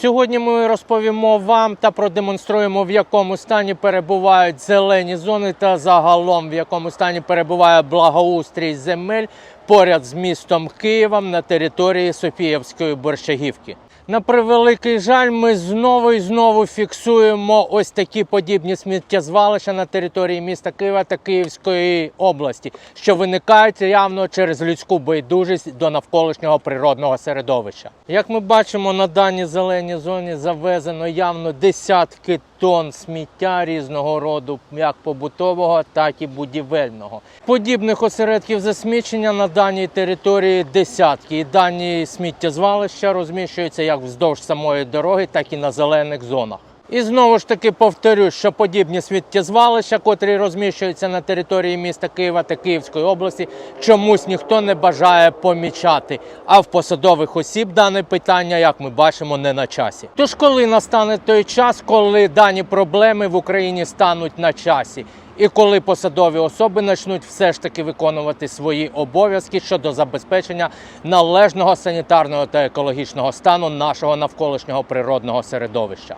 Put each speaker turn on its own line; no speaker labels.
Сьогодні ми розповімо вам та продемонструємо, в якому стані перебувають зелені зони та загалом в якому стані перебуває благоустрій земель поряд з містом Києвом на території Софіївської Борщагівки. На превеликий жаль, ми знову і знову фіксуємо ось такі подібні сміттєзвалища на території міста Києва та Київської області, що виникають явно через людську байдужість до навколишнього природного середовища. Як ми бачимо, на даній зеленій зоні завезено явно десятки тонн сміття різного роду, як побутового, так і будівельного. Подібних осередків засмічення на даній території десятки. І дані сміттєзвалища розміщуються як вздовж самої дороги, так і на зелених зонах. І знову ж таки повторюсь, що подібні сміттєзвалища, котрі розміщуються на території міста Києва та Київської області, чомусь ніхто не бажає помічати. А в посадових осіб дане питання, як ми бачимо, не на часі. Тож коли настане той час, коли дані проблеми в Україні стануть на часі? І коли посадові особи почнуть все ж таки виконувати свої обов'язки щодо забезпечення належного санітарного та екологічного стану нашого навколишнього природного середовища.